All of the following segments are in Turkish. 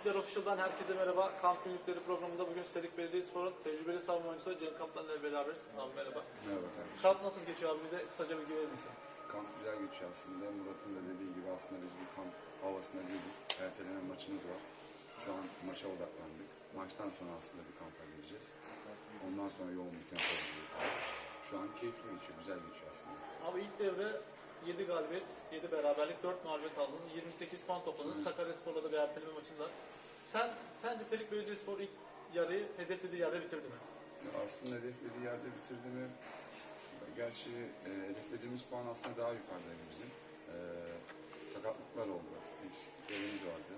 Günlükler Official'dan herkese merhaba. Kamp Günlükleri programında bugün Serik Belediyespor'un tecrübeli savunma oyuncusu Cenk Kaplan'la beraberiz. Abi merhaba. Merhaba kardeşim. Kamp nasıl geçiyor abi? Bize kısaca bilgi verir misin? Kamp güzel geçiyor aslında. Murat'ın da dediği gibi aslında biz bir kamp havasında değiliz. Ertelenen maçımız var. Şu an maça odaklandık. Maçtan sonra aslında bir kampa gireceğiz. Ondan sonra yoğun bir tempo izleyeceğiz. Şu an keyifli geçiyor, güzel geçiyor aslında. Abi ilk devre 7 galibiyet, 7 beraberlik, 4 mağlubiyet aldınız. 28 puan topladınız. Sakaryaspor'la da bir erteleme maçınız var. Sen, sence Serik Belediyespor ilk yarıyı hedeflediği yerde bitirdi mi? Aslında hedeflediği yerde bitirdi mi? Gerçi e, hedeflediğimiz puan aslında daha yukarıdaydı bizim. E, sakatlıklar oldu, eksikliklerimiz vardı.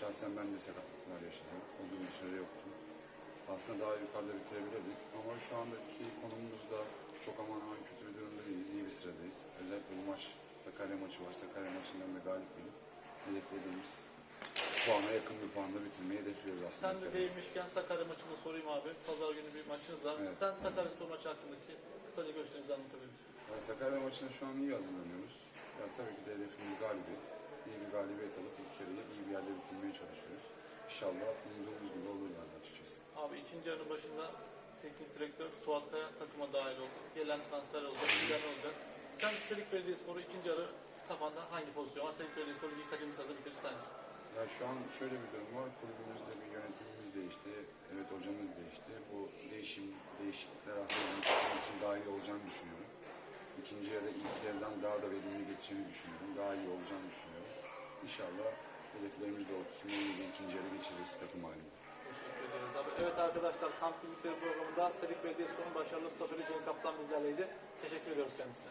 Şahsen ben de sakatlıklar yaşadım. Uzun bir süre yoktum. Aslında daha yukarıda bitirebilirdik ama şu andaki konumumuzda çok aman aman kötü bir durumda değiliz, iyi bir sıradayız. Özellikle bu maç Sakarya maçı var. Sakarya maçından da galip gelip hedeflediğimiz puana yakın bir puanla bitirmeyi hedefliyoruz aslında. Sen de değinmişken Sakarya maçını sorayım abi. Pazar günü bir maçınız var. Evet. Sen Sakaryaspor maçı hakkındaki kısaca görüşlerinizi anlatabilir misin? Yani Sakarya maçına şu an iyi hazırlanıyoruz. Ya tabii ki de hedefimiz galibiyet. İyi bir galibiyet alıp ilk yarıyı iyi bir yerde bitirmeye çalışıyoruz. İnşallah umduğumuz gibi olur yani açıkçası. Abi ikinci yarı başında teknik direktör Suat Kaya takıma dahil oldu. Gelen transfer olacak, giden olacak. Sen Selik Belediyespor'u ikinci yarı kafanda hangi pozisyon var? Selik Belediyespor ligi kaçıncı sırada bitirir? Ya şu an şöyle bir durum var. Kulübümüzde bir yönetimimiz değişti. Evet hocamız değişti. Bu değişim, değişiklikler aslında için daha iyi olacağını düşünüyorum. İkinci yarı ilk yarıdan daha da verimli geçeceğini düşünüyorum. Daha iyi olacağını düşünüyorum. İnşallah hedeflerimiz doğrultusunda ikinci yarı geçiririz takım halinde. Evet arkadaşlar Kamp Birlikleri programında Selik Belediyespor'un başarılı stoperi Cenk Kaplan bizlerleydi. Teşekkür ediyoruz kendisine.